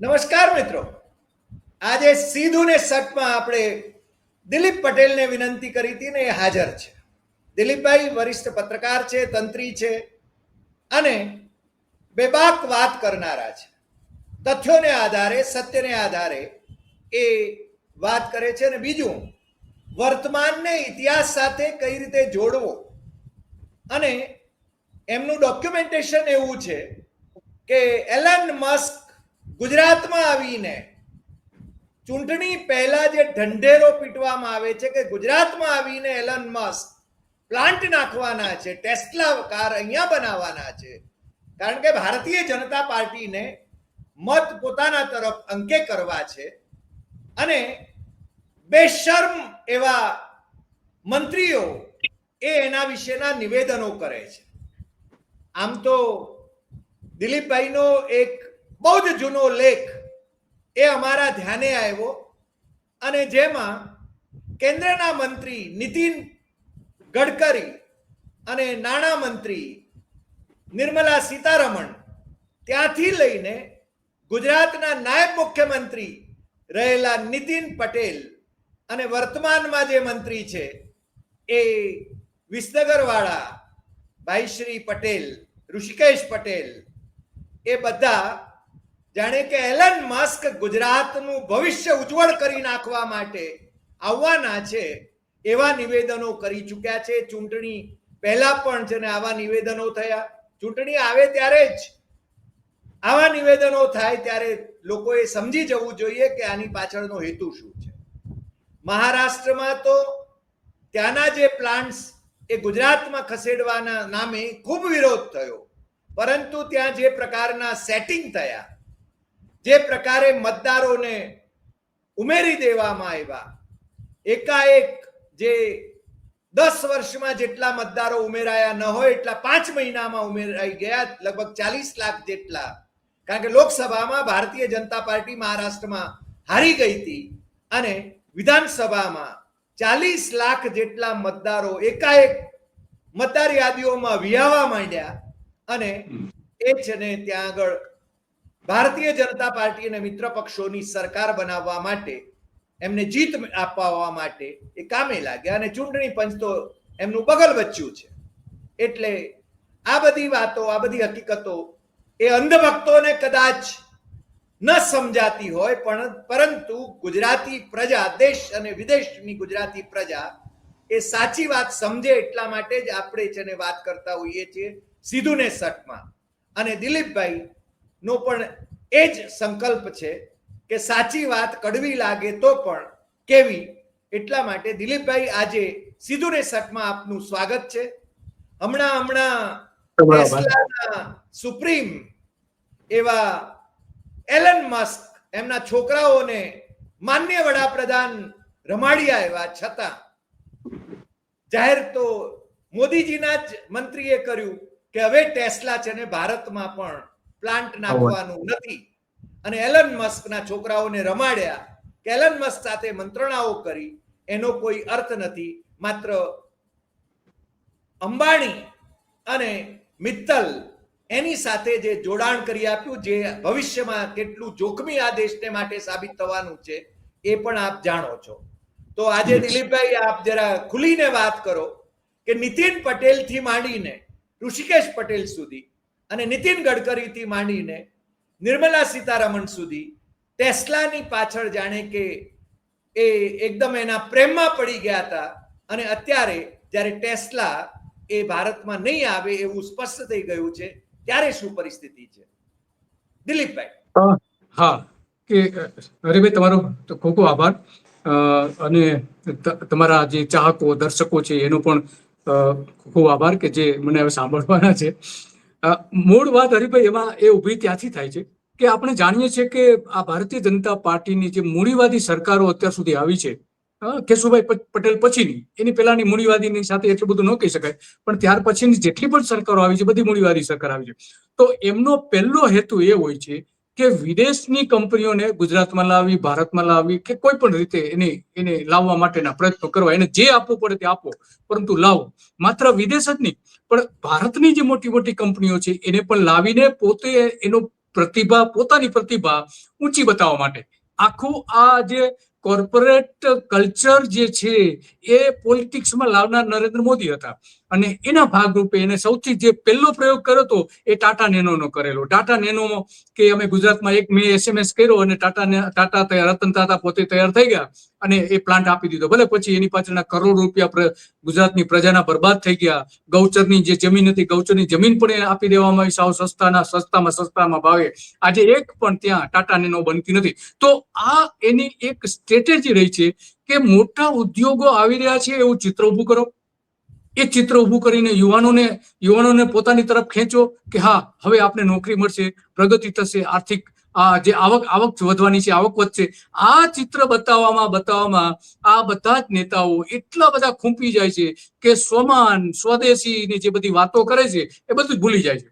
નમસ્કાર મિત્રો. આજે સીધું ને સટમાં આપણે દિલીપ પટેલને વિનંતી કરી હતી ને એ હાજર છે. દિલીપભાઈ વરિષ્ઠ પત્રકાર છે, તંત્રી છે અને બેબાક વાત કરનારા છે. તથ્યોને આધારે, સત્યને આધારે એ વાત કરે છે અને બીજું, વર્તમાનને ઇતિહાસ સાથે કઈ રીતે જોડવો અને એમનું ડોક્યુમેન્ટેશન એવું છે કે એલન મસ્ક ગુજરાતમાં આવીને ચૂંટણી પહેલા જે ઢંઢેરો પીટવામાં આવે છે કે ગુજરાતમાં આવીને એલન મસ્ક પ્લાન્ટ નાખવાના છે ટેસ્લા કાર અહીંયા બનાવવાના છે, કારણ કે ભારતીય જનતા પાર્ટીને મત પોતાના તરફ અંકે કરવા છે અને બેશર્મ એવા મંત્રીઓ એ એના વિશેના નિવેદનો કરે છે. આમ તો દિલીપભાઈનો એક બહુ જ જૂનો લેખ એ અમારા ધ્યાને આવ્યો અને જેમાં કેન્દ્રના મંત્રી નીતિન ગડકરી અને નાણાં મંત્રી નિર્મલા સીતારમણ ત્યાંથી લઈને ગુજરાતના નાયબ મુખ્યમંત્રી રહેલા નીતિન પટેલ અને વર્તમાનમાં જે મંત્રી છે એ વિસનગરવાળા ભાઈ શ્રી પટેલ, ઋષિકેશ પટેલ, એ બધા જાણે કે એલન મસ્ક ગુજરાતનું ભવિષ્ય ઉજ્જવળ કરી નાખવા માટે આવવાના છે, એવા નિવેદનો કરી ચૂક્યા છે. ચૂંટણી પહેલા પણ છે ને આવા નિવેદનો થયા. ચૂંટણી આવે ત્યારે જ આવા નિવેદનો થાય ત્યારે લોકોએ સમજી જવું જોઈએ કે આની પાછળનો હેતુ શું છે. મહારાષ્ટ્રમાં તો ત્યાંના જે પ્લાન્ટ્સ એ ગુજરાતમાં ખસેડવાના નામે ખૂબ વિરોધ થયો. પરંતુ ત્યાં જે પ્રકારના સેટિંગ થયા જે પ્રકારે મતદારોને ઉમેરી દેવામાં આવ્યા, એકાએક જે દસ વર્ષમાં જેટલા મતદારો ઉમેરાયા ન હોય, એટલા પાંચ મહિનામાં ઉમેરાઈ ગયા, લગભગ ચાલીસ લાખ જેટલા. કારણ કે લોકસભામાં ભારતીય જનતા પાર્ટી મહારાષ્ટ્રમાં હારી ગઈ હતી અને વિધાનસભામાં ચાલીસ લાખ જેટલા મતદારો એકાએક મતદાર યાદીઓમાં વિહાવા માંડ્યા અને એ છે ને ત્યાં આગળ ભારતીય જનતા પાર્ટી અને મિત્ર પક્ષોની સરકાર બનાવવા માટે, એમને જીત અપાવવા માટે એ કામે લાગ્યા અને ચૂંટણી પંચ તો એમનું બગલ બચ્યું છે. એટલે આ બધી વાતો, આ બધી હકીકતો એ અંધભક્તોને કદાચ ન સમજાતી હોય, પણ પરંતુ ગુજરાતી પ્રજા, દેશ અને વિદેશની ગુજરાતી પ્રજા એ સાચી વાત સમજે એટલા માટે જ આપણે છે વાત કરતા હોઈએ છીએ સીધું ને સટમાં અને દિલીપભાઈ નો પણ એ જ સંકલ્પ છે કે સાચી વાત કડવી લાગે તો પણ કેવી? એટલા માટે દિલીપભાઈ આજે સીધું ને સટમાં આપનું સ્વાગત છે. હમણાં હમણાં સુપ્રીમ એવા એલન મસ્ક એમના છોકરાઓને માન્ય વડાપ્રધાન રમાડી એવા છતાં જાહેર તો મોદીજીના જ મંત્રીએ કર્યું કે હવે ટેસ્લા છે ને ભારતમાં પણ પ્લાન્ટ નાખવાનું નથી. અને એલન મસ્કના છોકરાઓને રમાડ્યા કે એલન મસ્ક સાથે મંત્રણાઓ કરી એનો કોઈ અર્થ નથી. માત્ર અંબાણી અને મિત્તલ એની સાથે જે જોડાણ કરી આપ્યું જે ભવિષ્યમાં કેટલું જોખમી આ દેશને માટે સાબિત થવાનું છે એ પણ આપ જાણો છો. તો આજે દિલીપભાઈ આપ જરા ખુલીને વાત કરો કે નીતિન પટેલથી માંડીને ઋષિકેશ પટેલ સુધી અને નીતિન ગડકરીથી માંડીને નિર્મલા સીતારમણ સુધી ટેસ્લાની પાછળ જાણે કે એ એકદમ એના પ્રેમમાં પડી ગયા હતા. અને અત્યારે જ્યારે ટેસ્લા એ ભારતમાં નહીં આવે એવું સ્પષ્ટ થઈ ગયું છે ત્યારે શું પરિસ્થિતિ છે? દિલીપભાઈ. હા કે હરિભાઈ તમારો ખૂબ ખૂબ આભાર. અ, અને ત- તમારા જે ચાહકો દર્શકો છે એનો પણ ખૂબ આભાર કે જે મને હવે સાંભળવાના છે. મૂળ વાત હરિભાઈ, એમાં એ ઊભી ત્યાંથી થાય છે કે આપણે જાણીએ છીએ કે આ ભારતીય જનતા પાર્ટીની જે મૂડીવાદી સરકારો અત્યાર સુધી આવી છે કેશુભાઈ પટેલ પછીની, એની પહેલાની મૂડીવાદીની સાથે એટલું બધું ન કહી શકાય, પણ ત્યાર પછીની જેટલી પણ સરકારો આવી છે, બધી મૂડીવાદી સરકાર આવી છે. તો એમનો પહેલો હેતુ એ હોય છે કે વિદેશની કંપનીઓને ગુજરાતમાં લાવી, ભારતમાં લાવી કે કોઈ પણ રીતે એને એને લાવવા માટેના પ્રયત્નો કરવા, એને જે આપવું પડે તે આપો, પરંતુ લાવો. માત્ર વિદેશ જ નહીં, પણ ભારતની જે મોટી મોટી કંપનીઓ છે, એને પણ લાવીને પોતે એનો પ્રતિભા, પોતાની પ્રતિભા ઊંચી બતાવવા માટે. આખું આ જે કોર્પોરેટ કલ્ચર જે છે, એ પોલિટિક્સમાં લાવનાર નરેન્દ્ર મોદી હતા. અને એના ભાગરૂપે એને સૌથી જે પહેલો પ્રયોગ કર્યો હતો એ ટાટા નેનોનો કરેલો. ટાટા નેનોમાં કે અમે ગુજરાતમાં એક મેં એસએમએસ કર્યો અને ટાટા ટાટા તૈયાર, રતન ટાટા પોતે તૈયાર થઈ ગયા અને એ પ્લાન્ટ આપી દીધો. ભલે પછી એની પાછળના કરોડ રૂપિયા ગુજરાતની પ્રજાના બરબાદ થઈ ગયા. ગૌચરની જે જમીન હતી, ગૌચરની જમીન પણ એ આપી દેવામાં આવી. સાવ સસ્તાના, સસ્તામાં સસ્તામાં ભાવે. આજે એક પણ ત્યાં ટાટા નેનો બનતી નથી. તો આ એની એક સ્ટ્રેટેજી રહી છે કે મોટા ઉદ્યોગો આવી રહ્યા છે એવું ચિત્ર ઊભું કરો. એ ચિત્ર ઊભું કરીને યુવાનોને યુવાનોને પોતાની તરફ ખેંચો કે હા, હવે આપને નોકરી મળશે, પ્રગતિ થશે, આર્થિક, આ જે આવક આવક વધવાની છે, આવક વધશે. આ ચિત્ર બતાવવામાં બતાવવામાં આ બધા જ નેતાઓ એટલા બધા ખૂંપી જાય છે કે સ્વમાન, સ્વદેશીની જે બધી વાતો કરે છે, એ બધું ભૂલી જાય છે.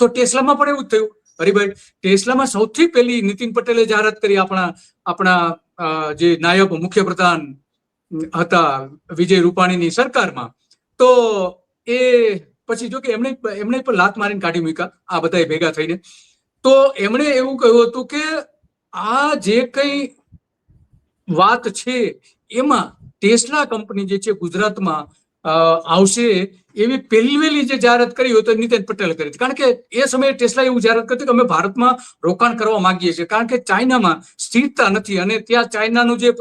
તો ટેસ્લામાં પણ એવું જ થયું. હરિભાઈ, ટેસ્લામાં સૌથી પહેલી નીતિન પટેલે જાહેરાત કરી આપણા આપણા જે નાયબ મુખ્યપ્રધાન હતા વિજય રૂપાણીની સરકારમાં તો એ પછી જો કે એમણે એમણે પણ લાત મારીને કાઢી મૂક્યા, આ બધા ભેગા થઈને. તો એમણે એવું કહ્યું હતું કે આ જે કંઈ વાત છે, એમાં ટેસ્લા કંપની જે છે ગુજરાતમાં આવશે એવી પહેલી વહેલી જે જાહેરાત કરી હોય તો નીતિન પટેલે કરી હતી. કારણ કે એ સમયે ટેસ્લા એવું જાહેરાત કરી કે અમે ભારતમાં રોકાણ કરવા માંગીએ છીએ. કારણ કે ચાઇનામાં સ્થિરતા નથી અને ત્યાં ચાઇનાનું જે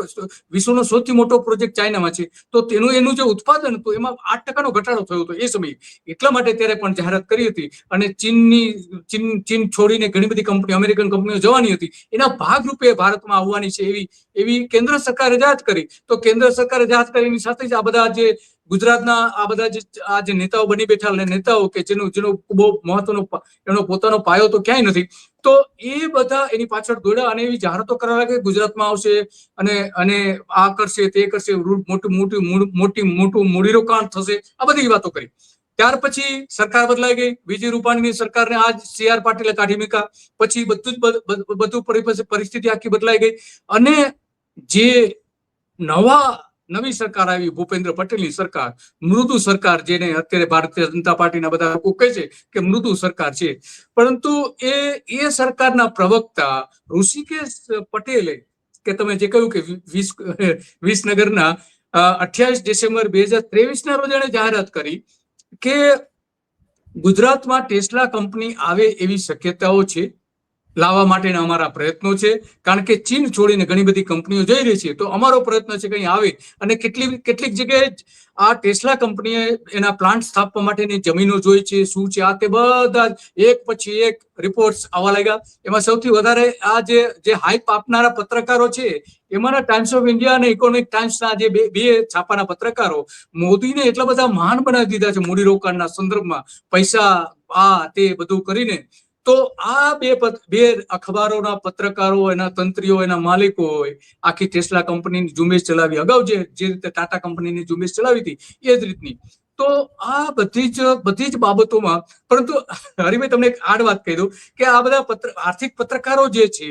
વિશ્વનો સૌથી મોટો પ્રોજેક્ટ ચાઇનામાં છે, તો તેનું એનું જે ઉત્પાદન હતું, એમાં આઠ ટકાનો ઘટાડો થયો હતો એ સમયે. એટલા માટે ત્યારે પણ જાહેરાત કરી હતી અને ચીનની, ચીન ચીન છોડીને ઘણી બધી કંપની અમેરિકન કંપનીઓ જવાની હતી. એના ભાગરૂપે ભારતમાં આવવાની છે એવી એવી કેન્દ્ર સરકારે જાહેરાત કરી. તો કેન્દ્ર સરકારે જાહેરાત કરીની સાથે જ આ બધા જે ગુજરાતના આ બધા જે આ જે નેતાઓ બની બેઠા નેતાઓ કે જેનું જેનો બહુ મહત્વનો એનો પોતાનો પાયો તો ક્યાંય નથી. તો એ બધા એની પાછળ દોડ્યા અને એવી જાહેરાતો કરવા લાગે ગુજરાતમાં આવશે અને અને આ કરશે, તે કરશે મોટું મોટું મોટી મોટું મૂડીરોકાણ થશે. આ બધી વાતો કરી. ત્યાર પછી સરકાર બદલાઈ ગઈ. વિજય રૂપાણીની સરકારને આજ સી આર પાટીલે કાઢી મૂક્યા. પછી બધું જ બધું પરિ- પરિસ્થિતિ આખી બદલાઈ ગઈ. અને જે નવા નવી સરકાર આવી, ભૂપેન્દ્ર પટેલની સરકાર, મૃદુ સરકાર જેને અત્યારે ભારતીય જનતા પાર્ટીના બધા લોકો કહે છે કે મૃદુ સરકાર છે. પરંતુ એ એ સરકારના પ્રવક્તા ઋષિકેશ પટેલે, કે તમે જે કહ્યું કે વીસ, વિસનગરના અઠ્યાવીસ ડિસેમ્બર બે હજાર ત્રેવીસ ના રોજ એણે જાહેરાત કરી કે ગુજરાતમાં ટેસ્લા કંપની આવે એવી શક્યતાઓ છે. લાવવા માટેના અમારા પ્રયત્નો છે. કારણ કે ચીન છોડીને ઘણી બધી કંપનીઓ જઈ રહી છે. તો અમારો પ્રયત્ન છે કે અહીં આવે અને કેટલી કેટલીક જગ્યાએ આ ટેસ્લા કંપનીએ એના પ્લાન્ટ સ્થાપવા માટેની જમીનો જોઈ છે, શું છે, આ તે બધા એક પછી એક રિપોર્ટ્સ આવવા લાગ્યા. એમાં સૌથી વધારે આ જે જે હાઈપ આપનારા પત્રકારો છે, એમાંના ટાઈમ્સ ઓફ ઇન્ડિયા અને ઇકોનોમિક ટાઈમ્સના જે બે બે છાપાના પત્રકારો મોદીને એટલા બધા મહાન બનાવી દીધા છે મૂડીરોકાણના સંદર્ભમાં. પૈસા, આ, તે બધું કરીને. તો આ બે બે અખબારોના પત્રકારો, એના તંત્રીઓ, એના માલિકો આખી ટેસ્લા કંપનીની ઝુંબેશ ચલાવી. અગાઉ જે જે રીતે ટાટા કંપનીની ઝુંબેશ ચલાવી હતી, એ જ રીતની. તો આ બધી જ બધી જ બાબતોમાં, પરંતુ હરિભાઈ તમને એક આડ વાત કહી દઉં કે આ બધા પત્ર, આર્થિક પત્રકારો જે છે,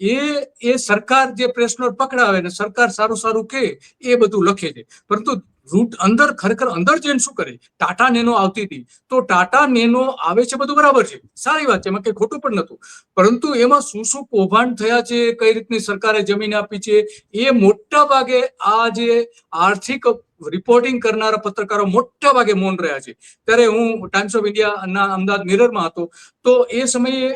એ એ સરકાર જે પ્રેસ નોટ પકડાવે ને સરકાર સારું સારું કે એ બધું લખે છે. પરંતુ રૂટ અંદર ખરેખર અંદર જઈને શું કરે? ટાટા નેનો આવતી હતી. તો ટાટા નેનો આવે છે બધું બરાબર છે. સારી વાત છે. એમાં કઈ ખોટું પણ નતું પરંતુ એમાં શું શું કૌભાંડ થયા છે? કઈ રીતની સરકારે જમીન આપી છે? એ મોટા ભાગે આ જે આર્થિક રિપોર્ટિંગ કરનારા પત્રકારો મોટા ભાગે મૌન રહ્યા છે. ત્યારે હું ટાઈમ્સ ઓફ ઇન્ડિયાના અમદાવાદ મિરરમાં હતો. તો એ સમયે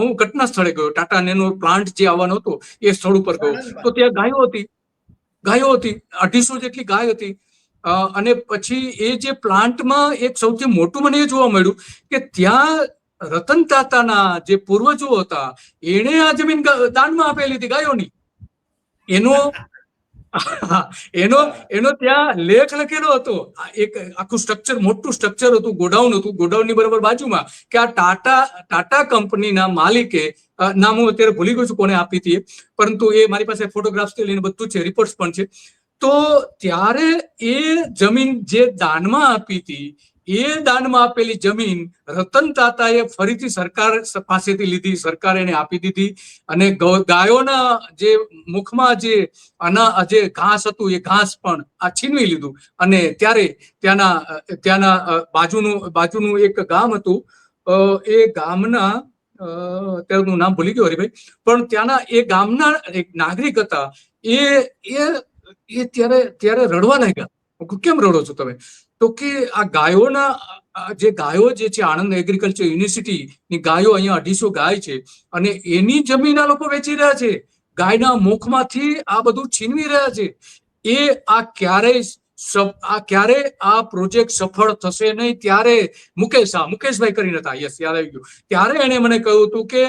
હું ઘટના સ્થળે ગયો. ટાટા નેનો પ્લાન્ટ જે આવવાનો હતો એ સ્થળ ઉપર ગયો. તો ત્યાં ગાયો હતી. ગાયો હતી. અઢીસો જેટલી ગાય હતી. અને પછી એ જે પ્લાન્ટમાં એક સૌથી મોટું મને એ જોવા મળ્યું કે ત્યાં રતન તાતાના જે પૂર્વજો હતા, એણે આ જમીન દાનમાં આપેલી હતી ગાયોની. એનો એનો એનો ત્યાં લેખ લખેલો હતો. એક આખું સ્ટ્રક્ચર મોટું સ્ટ્રક્ચર હતું, ગોડાઉન હતું. ગોડાઉનની બરાબર બાજુમાં કે આ ટાટા ટાટા કંપનીના માલિકે નામ હું અત્યારે ભૂલી ગયો છું કોને આપી હતી પરંતુ એ મારી પાસે ફોટોગ્રાફ્સ લઈને બધું છે રિપોર્ટ્સ પણ છે. તો ત્યારે એ જમીન જે દાનમાં આપી હતી, એ દાનમાં આપેલી જમીન રતન તાતાએ ફરીથી સરકાર પાસેથી લીધી. સરકાર એને આપી દીધી અને ગાયોના જે મુખમાં જે અના જે ઘાસ હતું, એ ઘાસ પણ આ છીનવી લીધું. અને ત્યારે ત્યાંના ત્યાંના બાજુનું બાજુનું એક ગામ હતું. એ ગામના અત્યારે નામ ભૂલી ગયો હરિભાઈ. પણ ત્યાંના એ ગામના એક નાગરિક હતા. એ એ એ ત્યારે ત્યારે રડવા લાગ્યા. હું કેમ રડો છો તમે? તો કે આ ગાયોના જે ગાયો જે છે, આણંદ એગ્રીકલ્ચર યુનિવર્સિટીની ગાયો અહીંયા અઢીસો ગાય છે અને એની જમીન આ લોકો વેચી રહ્યા છે. ગાયના મુખમાંથી આ બધું છીનવી રહ્યા છે. એ આ ક્યારેય આ ક્યારે આ પ્રોજેક્ટ સફળ થશે નહીં ત્યારે મુકેશ આ, મુકેશભાઈ કરીને હતા, યસ, યાદ આવી ગયું. ત્યારે એણે મને કહ્યું હતું કે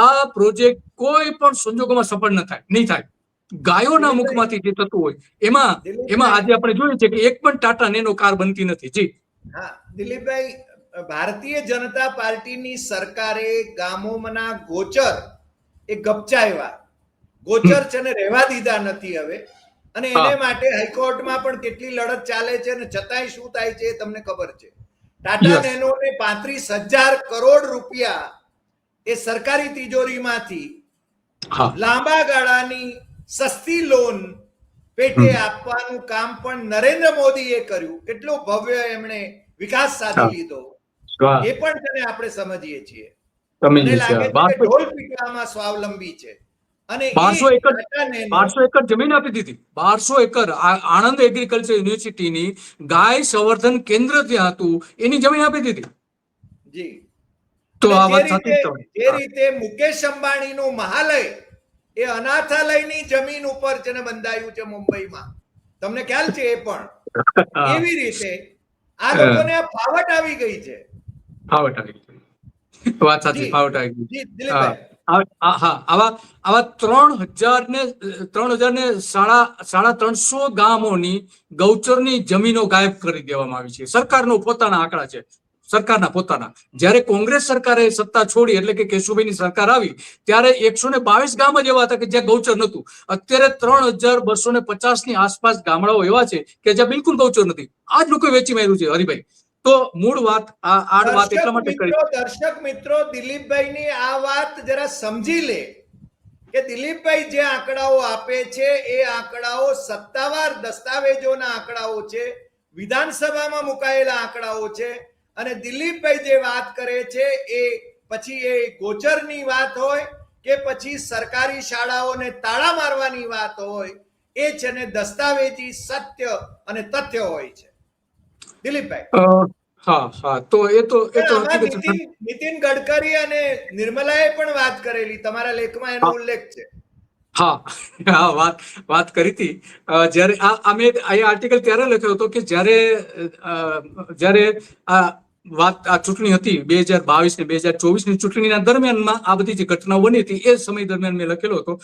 આ પ્રોજેક્ટ કોઈ પણ સંજોગોમાં સફળ ન થાય, નહીં થાય. ગાયોના મુખમાંથી જે થતું હોય એમાં એમાં આજે આપણે જોઈએ છે કે એક પણ ટાટા નેનો કાર બનતી નથી. જી. હા દિલીપભાઈ ભારતીય જનતા પાર્ટીની સરકારે ગામોમાંના ગોચર એ ગપચાવ્યા. ગોચર છે ને રહેવા દીધા નથી હવે. અને એને માટે હાઈકોર્ટમાં પણ કેટલી લડત ચાલે છે અને છતાંય શું થાય છે તમને ખબર છે. ટાટા. નેનોને પાંત્રીસ હજાર કરોડ રૂપિયા એ સરકારી તિજોરીમાંથી લાંબા ગાળાની સસ્તી લોન પેટે આપવાનું કામ પણ નરેન્દ્ર મોદીએ કર્યું. કેટલો ભવ્ય એમણે વિકાસ સાધી લીધો. એ પણ તેને આપણે સમજીએ છીએ. મને લાગે છે છે વાત કે ઢોલ પીટવામાં સ્વાવલંબી છે. અને એ 1200 એકર બારસો એકર જમીન આપી દીધી. બારસો એકર આણંદ એગ્રીકલ્ચર યુનિવર્સિટીની ગાય સંવર્ધન કેન્દ્ર ત્યાં હતું. એની જમીન આપી દીધી. જી. તો આ વાત જે સાચી રીતે- મુકેશ જે રીતે મુકેશ અંબાણીનું મહાલય એ અનાથાલયની જમીન ઉપર જેને બંધાયું છે મુંબઈમાં. તમને ખ્યાલ છે એ પણ? એવી રીતે આ લોકોને ફાવટ આવી ગઈ છે. ફાવટ આવી ગઈ. વાત સાચી ફાવટ આવી ગઈ હા. આવા આવા ત્રણ હજાર ને ત્રણ હજાર ને સાડા સાડા ત્રણસો ગામોની ગૌચરની જમીનો ગાયબ કરી દેવામાં આવી છે. સરકારનો પોતાના આંકડા છે. સરકારના પોતાના. જ્યારે કોંગ્રેસ સરકારે સત્તા છોડી એટલે કે કેશુભાઈની સરકાર આવી ત્યારે એકસો ને બાવીસ ગામ જ એવા હતા કે જ્યાં ગૌચર નહોતું. અત્યારે ત્રણ હજાર બસો ને પચાસની આસપાસ ગામડાઓ એવા છે કે જ્યાં બિલકુલ ગૌચર નથી. આ જ લોકો વેચી માર્યું છે હરિભાઈ. તો મૂળ વાત આ આડ વાત એટલા માટે કરી. દર્શક મિત્રો દિલીપભાઈની આ વાત જરા સમજી લે કે દિલીપભાઈ જે આંકડાઓ આપે છે એ આંકડાઓ સત્તાવાર દસ્તાવેજોના આંકડાઓ છે વિધાનસભામાં મુકાયેલા આંકડાઓ છે અને દિલીપભાઈ જે વાત કરે છે એ પછી એ ગોચરની વાત હોય કે પછી સરકારી શાળાઓને તાળા મારવાની વાત હોય એ છે ને દસ્તાવેજી સત્ય અને તથ્ય હોય છે. દિલીપભાઈ. હા હા તો એ તો એ તો. નીતિન ગડકરી અને નિર્મલાએ પણ વાત કરેલી તમારા લેખમાં એનો ઉલ્લેખ છે. હા હા વાત વાત કરી હતી. જ્યારે આ અમે આ આર્ટિકલ ત્યારે લખ્યો હતો કે જ્યારે જ્યારે આ વાત આ ચૂંટણી હતી બે હજાર બાવીસ ને બે હજાર ચોવીસની ચૂંટણીના દરમિયાનમાં આ બધી જે ઘટનાઓ બની હતી એ સમય દરમિયાન મેં લખેલો હતો.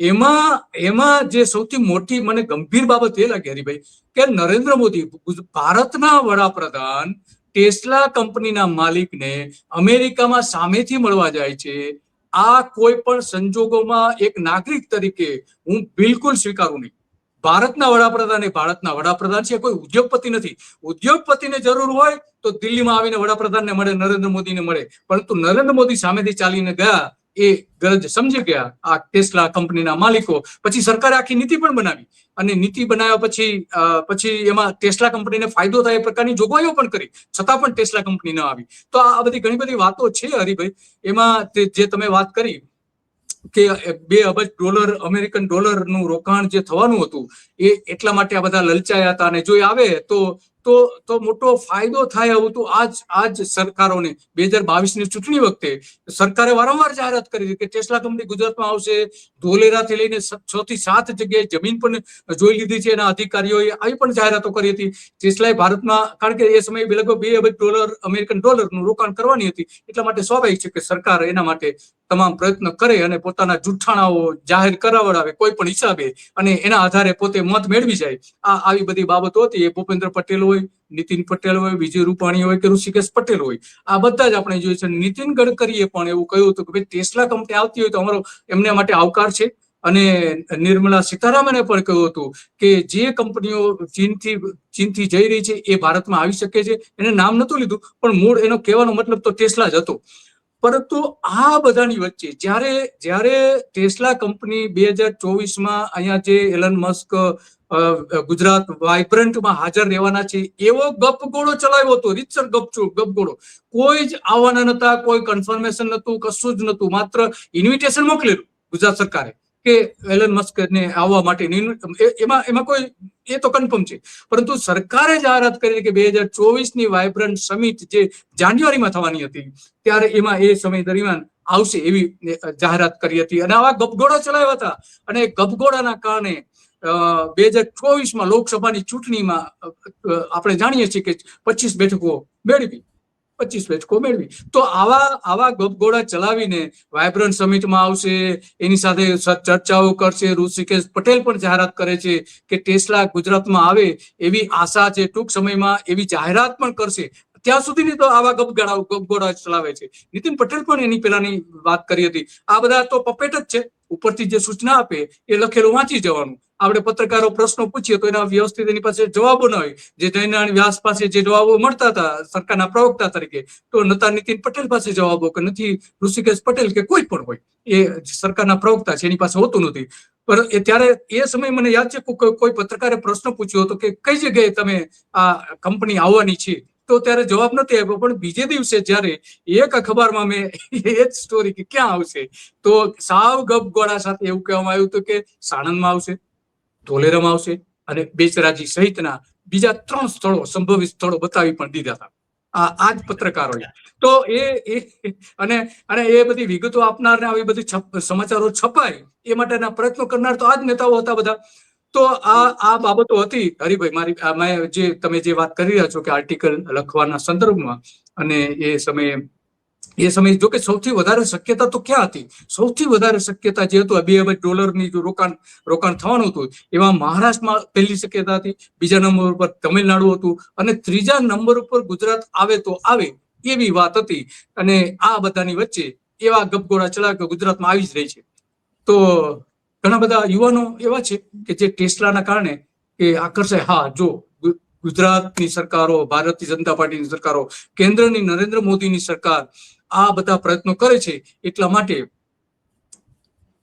એમાં એમાં જે સૌથી મોટી મને ગંભીર બાબત એ લાગી હરિભાઈ, કે નરેન્દ્ર મોદી ભારતના વડાપ્રધાન ટેસ્લા કંપનીના માલિકને અમેરિકામાં સામેથી મળવા જાય છે. આ કોઈ પણ સંજોગોમાં એક નાગરિક તરીકે હું બિલકુલ સ્વીકારું નહીં. ભારતના વડાપ્રધાન એ ભારતના વડાપ્રધાન છે, કોઈ ઉદ્યોગપતિ નથી. ઉદ્યોગપતિને જરૂર હોય તો દિલ્હીમાં આવીને વડાપ્રધાનને મળે, નરેન્દ્ર મોદીને મળે. પરંતુ નરેન્દ્ર મોદી સામેથી ચાલીને ગયા એ ગરજ સમજી ગયા આ ટેસ્લા કંપનીના માલિકો. પછી સરકારે આખી નીતિ પણ બનાવી. અને નીતિ બનાવ્યા પછી પછી એમાં ટેસ્લા કંપનીને ફાયદો થાય એ પ્રકારની જોગવાઈઓ પણ કરી. છતાં પણ ટેસ્લા કંપની ન આવી. તો આ બધી ઘણી બધી વાતો છે હરિભાઈ. એમાં જે તમે વાત કરી કે બે અબજ ડોલર, અમેરિકન ડોલરનું રોકાણ જે થવાનું હતું, એ એટલા માટે આ બધા લલચાયા હતા અને જો આવે તો તો તો મોટો ફાયદો થાય આવું તો આજ આજ સરકારોને. બે હજાર બાવીસની ચૂંટણી વખતે સરકારે વારંવાર જાહેરાત કરી કે ટેસ્લા કંપની ગુજરાતમાં આવશે. ધોલેરાથી લઈને છ થી સાત જગ્યાએ જમીન પણ જોઈ લીધી છે એના અધિકારીઓએ આવી પણ જાહેરાતો કરી હતી. ટેસ્લાએ ભારતમાં, કારણ કે એ સમયે લગભગ બે અબજ ડોલર, અમેરિકન ડોલરનું રોકાણ કરવાની હતી. એટલા માટે સ્વાભાવિક છે કે સરકાર એના માટે તમામ પ્રયત્ન કરે અને પોતાના જુઠ્ઠાણાઓ જાહેર કરાવડાવે, કોઈ પણ હિસાબે, અને એના આધારે પોતે મત મેળવી જાય. આ આવી બધી બાબતો હતી. એ ભૂપેન્દ્ર પટેલ હોય, નીતિન પટેલ હોય, વિજય રૂપાણી હોય કે ઋષિકેશ પટેલ હોય. આ બધા જ આપણે જોઈએ છે. નીતિન ગડકરીએ પણ એવું કહ્યું હતું કે, ભાઈ, ટેસ્લા કંપની આવતી હોય તો અમારો, એમને માટે આવકાર છે. અને નિર્મલા સીતારામને પણ કહ્યું હતું કે, જે કંપનીઓ ચીનથી ચીનથી જઈ રહી છે, એ ભારતમાં આવી શકે છે. એને નામ નતું લીધું, પણ મૂળ એનો કહેવાનો મતલબ તો ટેસ્લા જ હતો. પરંતુ આ બધાની વચ્ચે જ્યારે જ્યારે ટેસ્લા કંપની બે હજાર ચોવીસમાં અહીંયા જે એલન મસ્ક ગુજરાત વાઇબ્રન્ટમાં હાજર રહેવાના છે, એવો ગપગોળો ચલાવ્યો હતો. રીતસર ગપચો ગપગોળો. કોઈ જ આવવાના નતા કોઈ કન્ફર્મેશન નતું કશું જ નતું માત્ર ઇન્વિટેશન મોકલેલું ગુજરાત સરકારે. કે એલન મસ્ક ને આવવા માટે એમાં એમાં કોઈ, એ તો કન્ફર્મ છે. પરંતુ સરકારે જાહેરાત કરી કે બે હજાર ચોવીસની વાઇબ્રન્ટ સમિટ જે જાન્યુઆરીમાં થવાની હતી, ત્યારે એમાં એ સમય દરમિયાન આવશે એવી જાહેરાત કરી હતી. અને આવા ગપગોળા ચલાવ્યા હતા. અને ગપગોળાના કારણે બે હજાર ચોવીસમાં લોકસભાની ચૂંટણીમાં આપણે જાણીએ છીએ કે પચીસ બેઠકો મેળવી. પચીસ બેઠકો મેળવી તો આવા આવા ગપગોળા ચલાવીને વાયબ્રન્ટ સમિટમાં આવશે, એની સાથે ચર્ચાઓ કરશે, ઋષિકેશ પટેલ પણ જાહેરાત કરે છે કે ટેસ્લા ગુજરાતમાં આવે એવી આશા છે. ટૂંક સમયમાં એવી જાહેરાત પણ કરશે. ત્યાં સુધીની તો આવા ગપગાળા ગપગોળા ચલાવે છે. નીતિન પટેલ પણ એની પેલાની વાત કરી હતી. આ બધા તો પપેટ જ છે. ઉપરથી જે સૂચના આપે એ લખેલું વાંચી જવાનું. આપણે પત્રકારો પ્રશ્નો પૂછીએ તો એના વ્યવસ્થિત એની પાસે જવાબો ન હોય. જે જયનારાયણ વ્યાસ પાસે જે જવાબો મળતા હતા સરકારના પ્રવક્તા તરીકે, તો નતા નીતિન પટેલ પાસે જવાબો કે નથી, ઋષિકેશ પટેલ કે કોઈ પણ હોય. એ સરકારના પ્રવક્તા છે, એની પાસે હોતું નથી. પણ એ ત્યારે એ સમયે મને યાદ છે, કોઈ પત્રકારે પ્રશ્ન પૂછ્યો હતો કે કઈ જગ્યાએ તમે આ કંપની આવવાની છે? તો ત્યારે જવાબ નથી આપ્યો. પણ બીજે દિવસે જ્યારે એક અખબારમાં મેં એ જ સ્ટોરી કે ક્યાં આવશે? તો સાવ ગપગોળા સાથે એવું કહેવામાં આવ્યું હતું કે સાણંદમાં આવશે, ધોલેરામાં આવશે અને બેચરાજી સહિતના બીજા ત્રણ સ્થળો, સંભવિત સ્થળો બતાવી પણ દીધા હતા. આ જ પત્રકારોએ. તો એ અને અને એ બધી વિગતો આપનાર ને આવી બધી સમાચારો છપાય એ માટેના પ્રયત્નો કરનાર તો આ જ નેતાઓ હતા બધા. તો આ આ બાબતો હતી. હરિભાઈ, મારી મેં જે, તમે જે વાત કરી રહ્યા છો કે આર્ટિકલ લખવાના સંદર્ભમાં અને એ સમયે એ સમયે જો સૌથી વધારે શક્યતા તો ક્યાં હતી? સૌથી વધારે શક્યતા જે હતું બે અબજ ડોલરની જો રોકાણ રોકાણ થવાનું હતું, એમાં મહારાષ્ટ્રમાં પહેલી શક્યતા હતી, બીજા નંબર ઉપર તમિલનાડુ હતું અને ત્રીજા નંબર ઉપર ગુજરાત આવે તો આવે એવી વાત હતી. અને આ બધાની વચ્ચે એવા ગપગોળા ચલા કે ગુજરાતમાં આવી જ રહી છે. તો ઘણા બધા યુવાનો એવા છે કે જે ટેસ્લાના કારણે કે આકર્ષાય હા, જો ગુજરાતની સરકારો, ભારતીય જનતા પાર્ટીની સરકારો, કેન્દ્રની નરેન્દ્ર મોદીની સરકાર આ બધા પ્રયત્નો કરે છે એટલા માટે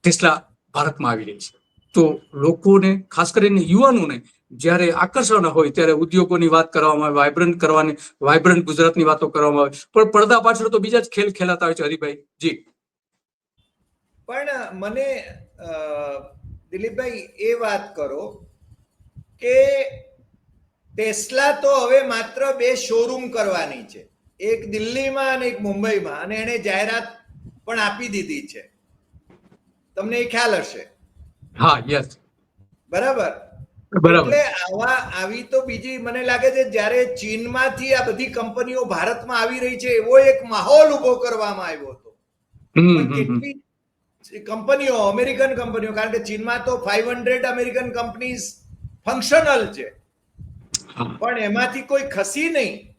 ટેસ્લા ભારતમાં આવી રહી છે. તો લોકોને, ખાસ કરીને યુવાનોને જ્યારે આકર્ષવાના હોય ત્યારે ઉદ્યોગોની વાત કરવામાં આવે વાયબ્રન્ટ કરવાની વાયબ્રન્ટ ગુજરાતની વાતો કરવામાં આવે. પણ પડદા પાછળ તો બીજા જ ખેલ ખેલાતા હોય છે હરિભાઈ. જી. પણ મને દિલીપભાઈ એ વાત કરો કે ટેસ્લા તો હવે માત્ર બે શોરૂમ કરવાની છે. એક દિલ્હીમાં અને એક મુંબઈમાં અને એણે જાહેરાત પણ આપી દીધી છે. તમને એ ખ્યાલ હશે? હા યસ બરાબર? એટલે આવા આવી તો બીજી મને લાગે છે જ્યારે ચીનમાંથી આ બધી કંપનીઓ ભારતમાં આવી રહી છે એવો એક માહોલ ઊભો કરવામાં આવ્યો હતો. કેટલી કંપનીઓ અમેરિકન કંપનીઓ કારણ કે ચીનમાં તો five hundred American companies functional છે. પણ એમાંથી કોઈ ખસી નહીં.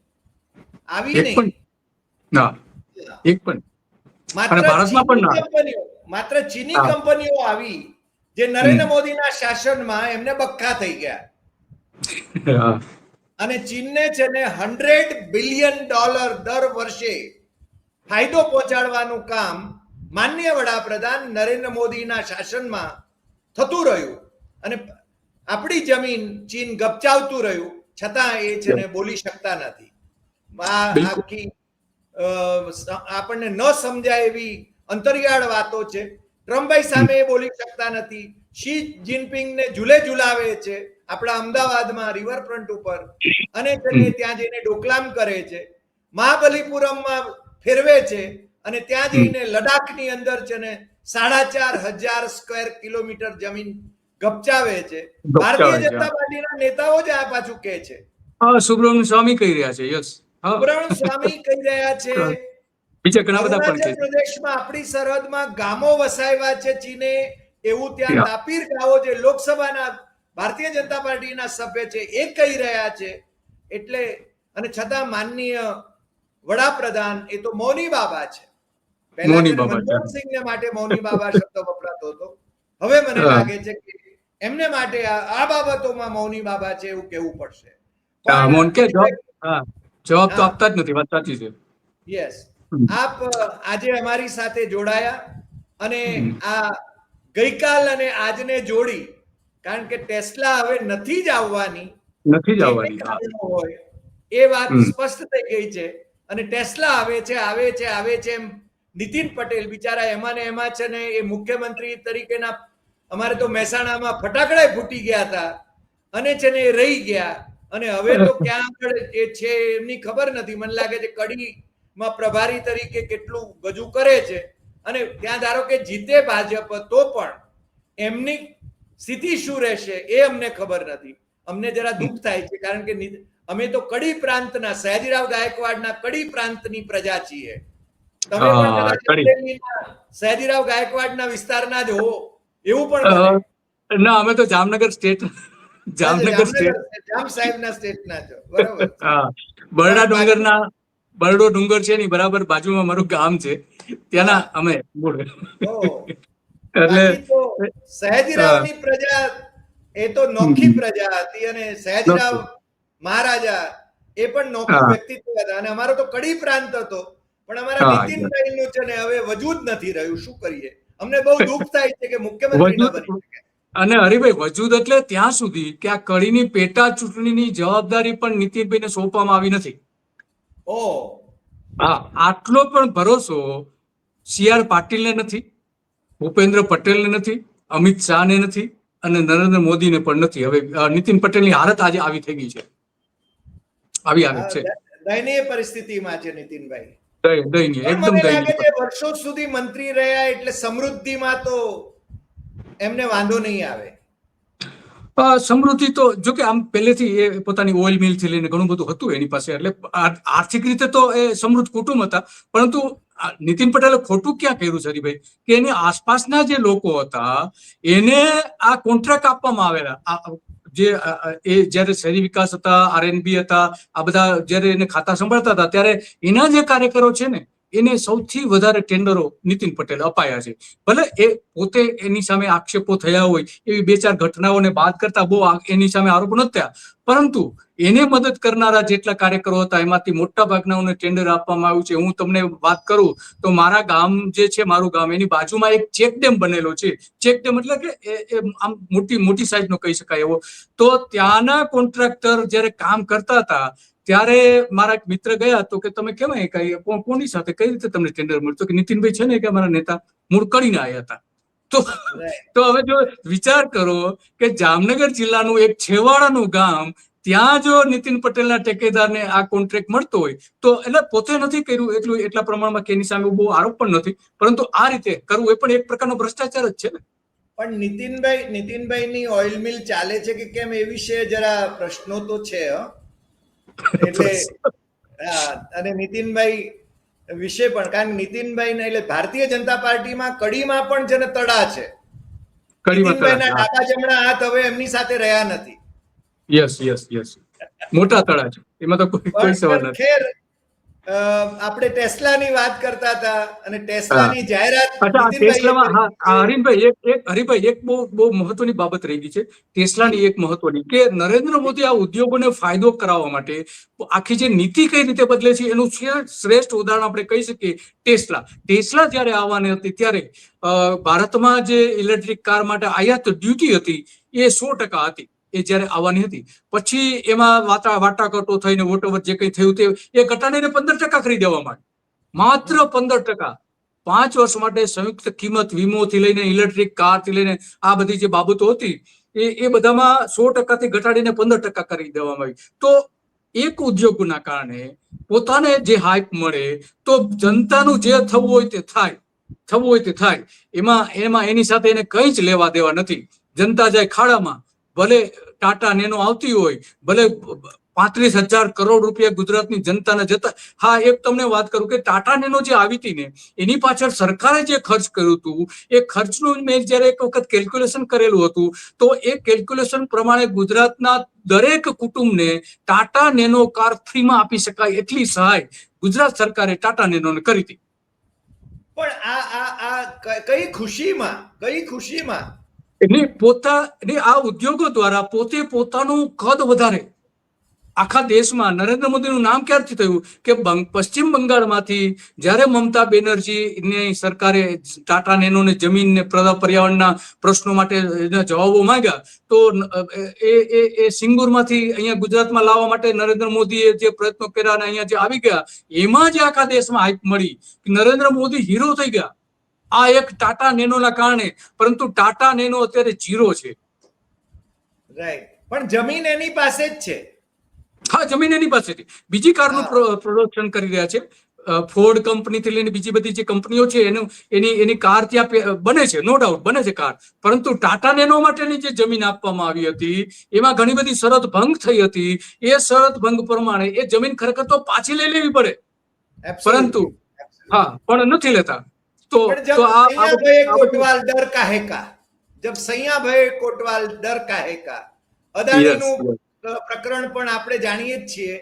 આવી નહીં. ના એક પણ. માત્ર ભારતમાં પણ ચીની કંપનીઓ માત્ર ચીની કંપનીઓ આવી જે નરેન્દ્ર મોદીના શાસનમાં એમને બક્કા થઈ ગયા. અને ચીનને છે ને હંડ્રેડ બિલિયન ડોલર દર વર્ષે ફાયદો પહોંચાડવાનું કામ માનનીય વડાપ્રધાન નરેન્દ્ર મોદીના શાસનમાં થતું રહ્યું અને આપણી જમીન ચીન ગપચાવતું રહ્યું છતાં એ છે ને બોલી શકતા નથી. આ આખી આપણને ન સમજાય એવી અંતરિયાળ વાતો છે. ટ્રમ્પભાઈ સામે એ બોલી શકતા નથી. શી જિનપિંગને ઝૂલે ઝુલાવે છે આપણા અમદાવાદમાં રિવરફ્રન્ટ ઉપર અને તેને ત્યાં જઈને ડોકલામ કરે છે. મહાબલીપુરમમાં ફેરવે છે. અને ત્યાં જઈને લડાખની અંદર છે ને સાડા ચાર હજાર સ્ક્વેર કિલોમીટર જમીન ગપચાવે છે. ભારતીય જનતા પાર્ટીના નેતાઓ જ આ પાછું કહે છે. સુબ્રમણ્ય સ્વામી કહી રહ્યા છે યસ. સુબ્રમણ્ય સ્વામી કહી રહ્યા છે. બીજા ઘણા બધા પણ છે. પ્રદેશમાં આપણી સરહદમાં ગામો વસાવ્યા છે ચીને એવું ત્યાં તાપીર ગાવો જે લોકસભાના ભારતીય જનતા પાર્ટીના સભ્ય છે એ કહી રહ્યા છે. એટલે અને છતાં માનનીય વડાપ્રધાન એ તો મૌની બાબા છે. મૌની બાબા મનમોહનસિંહને માટે મૌની બાબા શબ્દ વપરાતો હતો. હવે મને લાગે છે કે એમને માટે આ બાબતોમાં મૌની બાબા છે એવું કેવું પડશે. જવાબ તો આપતા જ નથી વાત સાચી છે. યસ આપ આજે અમારી સાથે જોડાયા અને આ ગઈકાલ અને આજને જોડી કારણ કે ટેસ્લા હવે નથી જ આવવાની. નથી જ આવવાની હોય એ વાત સ્પષ્ટ થઈ ગઈ છે. અને ટેસ્લા આવે છે આવે છે આવે છે એમ નીતિન પટેલ બિચારા એમાં ને એમાં છે ને એ મુખ્યમંત્રી તરીકેના અમારે તો મહેસાણામાં ફટાકડા ફૂટી ગયા હતા અને છે ને એ રહી ગયા. અને હવે તો ક્યાં આગળ એ છે એમની ખબર નથી. મને લાગે છે કડીમાં પ્રભારી તરીકે કેટલું ગજુ કરે છે. અને ત્યાં ધારો કે જીતે ભાજપ તો પણ એમની સ્થિતિ શું રહેશે એ અમને ખબર નથી. અમને જરા દુઃખ થાય છે. કારણ કે અમે તો કડી પ્રાંતના, સયાજીરાવ ગાયકવાડના કડી પ્રાંતની પ્રજા છીએ. તમે. સયાજીરાવ ગાયકવાડના વિસ્તારના જ હો એવું પણ ના અમે તો જામનગર સ્ટેટ જામનગર સ્ટેટ. જામ સાહેબના સ્ટેટના છો. બરાબર. બરડા ડુંગરના બરડો ડુંગર છે ની બરાબર બાજુમાં મારું ગામ છે. ત્યાંના અમે મૂળ. એટલે સયાજીરાવની પ્રજા એ તો નોખી પ્રજા હતી અને સયાજીરાવ મહારાજા એ પણ નોખી વ્યક્તિત્વ હતા. અને અમારો તો કડી પ્રાંત હતો. પણ અમારા નીતિનભાઈ નું છે ને હવે વજૂદ નથી રહ્યું શું કરીએ? અમને બહુ દુઃખ થાય છે કે મુખ્યમંત્રી ન બની શકે. અને હરિભાઈ વજૂદ એટલે ત્યાં સુધી કે આ કડીની પેટા ચૂંટણીની જવાબદારી પણ નીતિનભાઈને સોંપવામાં આવી નથી. ઓ. હા આટલો પણ ભરોસો સી આર પાટીલને નથી ભૂપેન્દ્ર પટેલને નથી અમિત શાહને નથી અને નરેન્દ્ર મોદીને પણ નથી. હવે નીતિન પટેલની હાલત આજે આવી થઈ ગઈ છે. આવી હાલત છે. દયનીય પરિસ્થિતિમાં છે નીતિનભાઈ. એકદમ વર્ષો સુધી મંત્રી રહ્યા એટલે સમૃદ્ધિમાં તો એમને વાંધો નહીં આવે. સમૃદ્ધિ તો જો કે આમ પહેલેથી એ પોતાની ઓઇલ મિલથી લઈને ઘણું બધું હતું એની પાસે એટલે આર્થિક રીતે તો એ સમૃદ્ધ કુટુંબ હતા પરંતુ નીતિન પટેલે ખોટું ક્યાં કર્યું છે કે એની આસપાસના જે લોકો હતા એને આ કોન્ટ્રાક્ટ આપવામાં આવેલા જે એ જ્યારે શહેરી વિકાસ હતા આરએનબી હતા, આ બધા જ્યારે એને ખાતા સંભાળતા હતા, ત્યારે એના જે કાર્યકરો છે ને એને સૌથી વધારે ટેન્ડરો નીતિન પટેલ અપાયા છે. ભલે એ પોતે એની સામે આક્ષેપો થયા હોય, એવી બે ચાર ઘટનાઓને બાદ કરતા બહુ એની સામે આરોપ નથી પરંતુ એને મદદ કરનારા જેટલા કાર્યકરો હતા, એમાંથી મોટા ભાગનાઓને ટેન્ડર આપવામાં આવ્યું છે. હું તમને વાત કરું તો મારા ગામ જે છે, મારું ગામ, એની બાજુમાં એક ચેક ડેમ બનેલો છે. ચેક ડેમ એટલે કે આમ મોટી મોટી સાઈઝનો કહી શકાય એવો. તો ત્યાંના કોન્ટ્રાક્ટર જ્યારે કામ કરતા હતા ત્યારે મારા એક મિત્ર ગયા તો કે તમે કેમ કઈ કોની સાથે કઈ રીતે તમને ટેન્ડર મળ્યું? તો કે નીતિનભાઈ છે ને કે અમારા નેતા મૂળ કડીને આવ્યા હતા. તો તો હવે જો વિચાર કરો કે જામનગર જિલ્લાનું એક છેવાડાનું ગામ ત્યાં જો નીતિન પટેલના ટેકેદારને આ કોન્ટ્રાક્ટ મળતો હોય તો એટલે પોતે નથી કર્યું એટલું એટલા પ્રમાણમાં કે એની સામે બહુ આરોપ પણ નથી. પરંતુ આ રીતે કરવું એ પણ એક પ્રકારનો ભ્રષ્ટાચાર જ છે ને. પણ નીતિનભાઈ નીતિનભાઈની ઓઇલ મિલ ચાલે છે કે કેમ એ વિશે જરા પ્રશ્નો તો છે હં? એટલે અને નીતિનભાઈ વિશે પણ કારણ કે નીતિનભાઈ ને એટલે ભારતીય જનતા પાર્ટીમાં કડીમાં પણ છે. ને તડા છે નીતિનભાઈના ડાબા જમણા હાથ હવે એમની સાથે રહ્યા નથી. યસ યસ યસ મોટા તળા છે. એમાં તો કોઈ સવાલ નથી. આપણે ટેસ્લાની વાત કરતા હતા અને ટેસ્લાની જાહેરાત ટેસ્લામાં હા. હરીનભાઈ એક એક હરીભાઈ એક બહુ બહુ મહત્વની બાબત રહી ગઈ છે. ટેસ્લાની એક મહત્વની કે નરેન્દ્ર મોદી આ ઉદ્યોગોને ફાયદો કરાવવા માટે આખી જે નીતિ કઈ રીતે બદલે છે એનું શ્રે- શ્રેષ્ઠ ઉદાહરણ આપણે કહી શકીએ ટેસ્લા. ટેસ્લા જ્યારે આવવાની હતી ત્યારે અ, ભારતમાં જે ઇલેક્ટ્રિક કાર માટે આયાત ડ્યુટી હતી એ સો ટકા હતી. એ જ્યારે આવવાની હતી. પછી એમાં વાટા વાટાઘાટો થઈને વોટએવર જે કંઈ થયું તે એ ઘટાડીને પંદર ટકા કરી દેવામાં આવી. માત્ર પંદર ટકા. પાંચ વર્ષ માટે સંયુક્ત કિંમત વીમોથી લઈને ઇલેક્ટ્રિક કારથી લઈને આ બધી જે બાબતો હતી, એ એ બધામાં સો ટકાથી ઘટાડીને પંદર ટકા કરી દેવામાં આવી. તો એક ઉદ્યોગના કારણે પોતાને જે હાઈપ મળે, તો જનતાનું જે થવું હોય તે થાય. થવું હોય તે થાય. એમાં એમાં એની સાથે એને કંઈ જ લેવા દેવા નથી. જનતા જાય ખાડામાં. ભલે ટાટા નેનો આવતી હોય, ભલે પાંત્રીસ હજાર કરોડ રૂપિયા ગુજરાતની જનતાને જતા હા, એક તમને વાત કરું કે ટાટા નેનો જે આવી હતી ને, એની પાછળ સરકારે જે ખર્ચ કર્યું હતું, એ ખર્ચનું મેં જ્યારે એક વખત કેલ્ક્યુલેશન કરેલું હતું, તો એ કેલ્ક્યુલેશન પ્રમાણે ગુજરાતના દરેક કુટુંબને ટાટા નેનો કાર ફ્રીમાં આપી શકાય એટલી સહાય ગુજરાત સરકારે ટાટા નેનોને કરી હતી. પણ આ આ આ કઈ ખુશીમાં કઈ ખુશીમાં એટલે પોતા આ ઉદ્યોગો દ્વારા પોતે પોતાનું કદ વધારે. આખા દેશમાં નરેન્દ્ર મોદીનું નામ ક્યારથી થયું? કે પશ્ચિમ બંગાળમાંથી જ્યારે મમતા બેનર્જીની સરકારે ટાટા નેનોને જમીનને પ્ર- પર્યાવરણના પ્રશ્નો માટે જવાબો માંગ્યા, તો એ એ એ સિંગુરમાંથી અહીંયા ગુજરાતમાં લાવવા માટે નરેન્દ્ર મોદીએ જે પ્રયત્નો કર્યા અને અહીંયા જે આવી ગયા, એમાં જે આખા દેશમાં હાઈપ મળી નરેન્દ્ર મોદી હીરો થઈ ગયા. આ એક ટાટા નેનોના કારણે પરંતુ ટાટા નેનો અત્યારે જીરો છે. રાઈટ પણ જમીન એની પાસે જ છે. હા જમીન એની પાસેથી બીજી કારનું. પ્રોડક્શન કરી રહ્યા છે. ફોર્ડ કંપનીથી લઈને બીજી બધી જે કંપનીઓ છે એનું એની એની કાર ત્યાં બને છે નો ડાઉટ બને છે કાર. પરંતુ ટાટા નેનો માટેની જે જમીન આપવામાં આવી હતી એમાં ઘણી બધી શરત ભંગ થઈ હતી. એ શરત ભંગ પ્રમાણે એ જમીન ખરેખર તો પાછી લઈ લેવી પડે. પરંતુ હા પણ નથી લેતા. પણ જબ आप આ આ સૈયા બધું- ભયે આ બધું- કોટવાલ ડર કાહે કા અદાણીનું. પ્રકરણ પણ આપણે જાણીએ જ છીએ.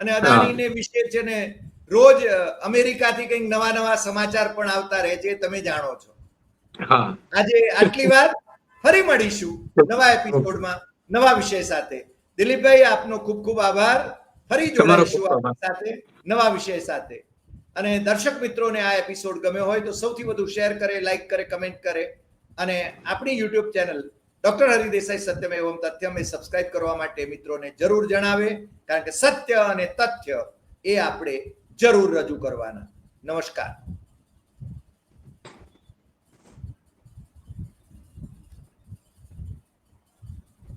અને અદાણીને વિશે છે ને રોજ અમેરિકાથી કંઈક નવા નવા સમાચાર પણ આવતા રહે છે તમે જાણો છો. આજે આટલી વાર ફરી મળીશું નવા એપિસોડમાં નવા વિષય સાથે. દિલીપભાઈ આપનો ખૂબ ખૂબ આભાર. ફરી જોડાઈશું આપની સાથે નવા વિષય સાથે. અને દર્શક મિત્રોને આ એપિસોડ ગમ્યો હોય તો સૌથી વધુ શેર કરે લાઈક કરે કમેન્ટ કરે. અને આપણી યુટ્યુબ ચેનલ ડોક્ટર હરિદેસાઈ સત્યમ એવમ તથ્યમ એ સબસ્ક્રાઇબ કરવા માટે મિત્રોને જરૂર જણાવે, કારણ કે સત્ય અને તથ્ય એ આપણે જરૂર રજૂ કરવાના. નમસ્કાર.